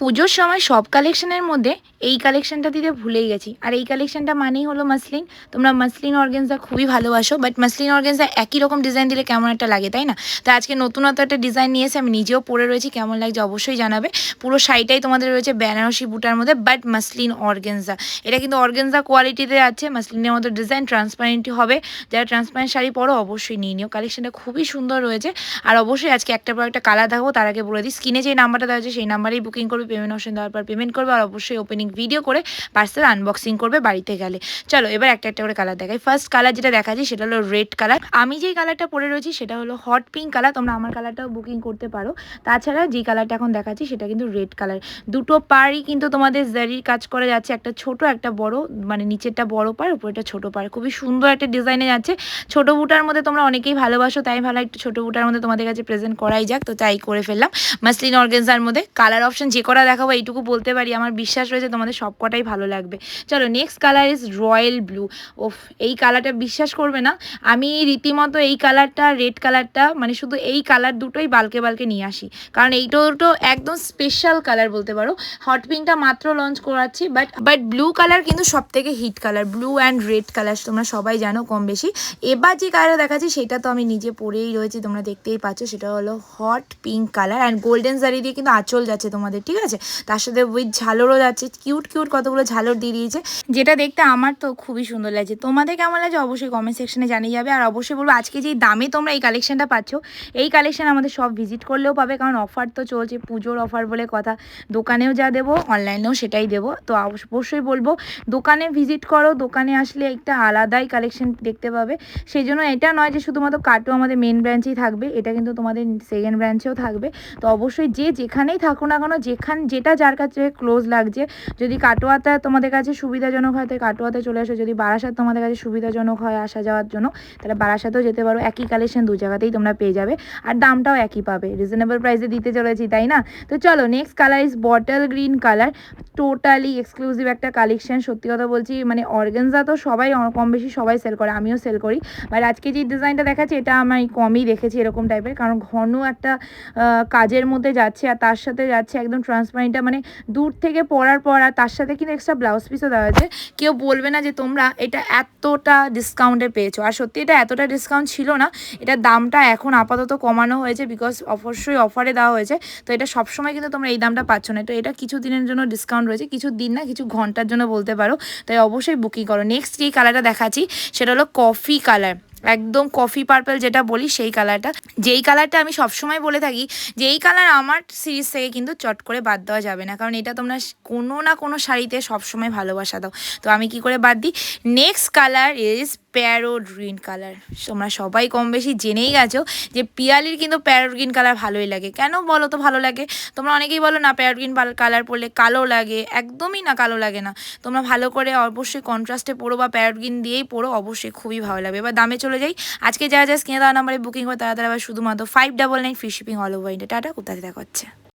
পুজোর সময় সব কালেকশনের মধ্যে এই কালেকশনটা দিতে ভুলেই গেছি। আর এই কালেকশনটা মানেই হলো মাসলিন তোমরা মাসলিন অর্গেন্সা খুবই ভালোবাসো বাট মাসলিন অর্গেন্সা একই রকম ডিজাইন দিলে কেমন একটা লাগে, তাই না? তো আজকে নতুনত্ব একটা ডিজাইন নিয়ে এসে আমি নিজেও পরে রয়েছি, কেমন লাগছে অবশ্যই জানাবে। পুরো শাড়িটাই তোমাদের রয়েছে বেনারসি বুটার মধ্যে বাট মাসলিন অর্গেন্সা এটা কিন্তু অর্গেন্সা কোয়ালিটিতে আছে মাসলিনের মতো ডিজাইন ট্রান্সপারেন্টই হবে। যারা ট্রান্সপারেন্ট শাড়ি পরো, অবশ্যই নিয়ে নিও। কালেকশনটা খুবই সুন্দর রয়েছে। আর অবশ্যই আজকে একটা পর একটা কালার দেখাবো, তার আগে বলে দিই স্ক্রিনে যে নাম্বারটা দেওয়া আছে, সেই নাম্বারেই বুকিং করবে। পেমেন্ট অপশন দেওয়ার পর পেমেন্ট করবে আর অবশ্যই ওপেনিং ভিডিও করে পার্সেল আনবক্সিং করবে বাড়িতে গেলে। চলো, এবার একটা একটা করে কালার দেখাই। ফার্স্ট কালার যেটা দেখাচ্ছি সেটা হলো রেড কালার আমি যেই কালারটা পরে রয়েছি সেটা হলো হট পিঙ্ক কালার তোমরা আমার কালারটাও বুকিং করতে পারো। তাছাড়া যেই কালারটা এখন দেখাচ্ছি সেটা কিন্তু রেড কালার দুটো পারই কিন্তু তোমাদের জারির কাজ করে যাচ্ছে। একটা ছোট, একটা বড় মানে নিচেরটা বড় পার উপরেটা ছোট পার খুবই সুন্দর একটা ডিজাইনে যাচ্ছে। ছোট বুটার মধ্যে তোমরা অনেকেই ভালোবাসো, তাই ভালো একটু ছোট বুটার মধ্যে তোমাদের কাছে প্রেজেন্ট করাই যাক। তো তাই করে ফেললাম। মাসলিন অর্গেনজার মধ্যে কালার অপশন যে করা দেখাবো, এইটুকু বলতে পারি। আমার বিশ্বাস রয়েছে তোমাদের সব কটাই ভালো লাগবে। চলো next colour is royal blue ওফ, এই কালারটা বিশ্বাস করবে না। আমি রীতিমতো এই কালারটা রেড কালারটা মানে শুধু এই কালার দুটোই বালকে বালকে নিয়ে আসি। কারণ এই দুটো একদম স্পেশাল কালার বলতে পারো। হট পিঙ্কটা মাত্র লঞ্চ করাচ্ছি বাট বাট ব্লু কালার কিন্তু সব থেকে hit colour blue and red colour তোমরা সবাই জানো কম বেশি। এবার যে কালারটা দেখাচ্ছি, সেটা তো আমি নিজে পরেই রয়েছি, তোমরা দেখতেই পাচ্ছ। সেটা হলো hot pink colour and golden zari দিয়ে কিন্তু আঁচল যাচ্ছে তোমাদের, ঠিক আছে? তার সাথে উইথ ঝালরও যাচ্ছে। কিউট কিউট কতগুলো ঝালর দিয়ে দিয়েছে। যেটা দেখতে আমার তো খুবই সুন্দর লাগছে। তোমাদের কেমন লাগছে অবশ্যই কমেন্ট সেকশনে জানিয়ে যাবে। আর অবশ্যই বলব, আজকে যেই দামে তোমরা এই কালেকশনটা পাচ্ছ, এই কালেকশন আমাদের সব ভিজিট করলেও পাবে। কারণ অফার তো চলছে, পুজোর অফার বলে কথা। দোকানেও যা দেবো অনলাইনেও সেটাই দেবো। তো অবশ্যই বলব, দোকানে ভিজিট করো। দোকানে আসলে একটা আলাদাই কালেকশন দেখতে পাবে। সেই জন্য এটা নয় যে শুধুমাত্র কাটু আমাদের মেন ব্রাঞ্চেই থাকবে। এটা কিন্তু তোমাদের সেকেন্ড ব্রাঞ্চেও থাকবে। তো অবশ্যই যে যেখানেই থাকো না কেন, যেখান যেটা যার কাছে ক্লোজ লাগছে। যদি কাটোয়াতে তোমাদের কাছে সুবিধাজনক হয়, তাহলে কাটোয়াতে চলে আসো। যদি বারাসাত তোমাদের কাছে সুবিধাজনক হয় আসা যাওয়ার জন্য, তাহলে বারাসাতেও যেতে পারো। একই কালেকশন দু জায়গাতেই তোমরা পেয়ে যাবে। আর দামটাও একই পাবে। রিজনেবল প্রাইসে দিতে চলেছি, তাই না? তো চলো next colour is bottle green colour totally exclusive একটা কালেকশন সত্যি কথা বলছি। মানে অর্গেনজা তো সবাই কম বেশি সবাই সেল করে, আমিও সেল করি। বাট আজকে যে ডিজাইনটা দেখাচ্ছি, এটা আমি কমই দেখেছি এরকম টাইপের কারণ ঘন একটা কাজের মধ্যে যাচ্ছে আর তার সাথে যাচ্ছে একদম ট্রান্সপারেন্টটা মানে দূর থেকে পরার পর আর তার সাথে কিন্তু এক্সট্রা ব্লাউজ পিসও দেওয়া আছে কেউ বলবে না যে তোমরা এটা এতটা ডিসকাউন্টে পেয়েছ। আর সত্যি এটা এতটা ডিসকাউন্ট ছিল না, এটার দামটা এখন আপাতত কমানো হয়েছে বিকজ অবশ্যই অফারে দেওয়া হয়েছে। তো এটা সবসময় কিন্তু তোমরা এই দামটা পাচ্ছ না। তো এটা কিছু দিনের জন্য ডিসকাউন্ট রয়েছে, কিছু দিন না, কিছু ঘণ্টার জন্য বলতে পারো। তাই অবশ্যই বুকিং করো। নেক্সট যেই কালারটা দেখাচ্ছি, সেটা হলো কফি কালার একদম কফি পার্পেল যেটা বলি, সেই কালারটা যেই কালারটা আমি সবসময় বলে থাকি যে এই কালার আমার সিরিজ থেকে কিন্তু চট করে বাদ দেওয়া যাবে না। কারণ এটা তোমরা কোনো না কোনো শাড়িতে সবসময় ভালোবাসা দাও। তো আমি কি করে বাদ দিই? Next colour is parrot green colour. তোমরা সবাই কম বেশি জেনেই গেছো যে পিয়ালির কিন্তু প্যারো গ্রিন কালার ভালোই লাগে। কেন বলো তো ভালো লাগে? তোমরা অনেকেই বলো না প্যারো গ্রিন কালার পরলে কালো লাগে। একদমই না কালো লাগে না। তোমরা ভালো করে অবশ্যই কন্ট্রাস্টে পড়ো বা প্যারো গ্রিন দিয়েই পড়ো অবশ্যই খুবই ভালো লাগবে। এবার দামে চলে যাই। আজকে যা যা স্ক্রিনে দেওয়া নাম্বারে বুকিং হয় তারা তারা আবার শুধুমাত্র five double nine free shipping all over India tata, কোথায় দেখা হচ্ছে?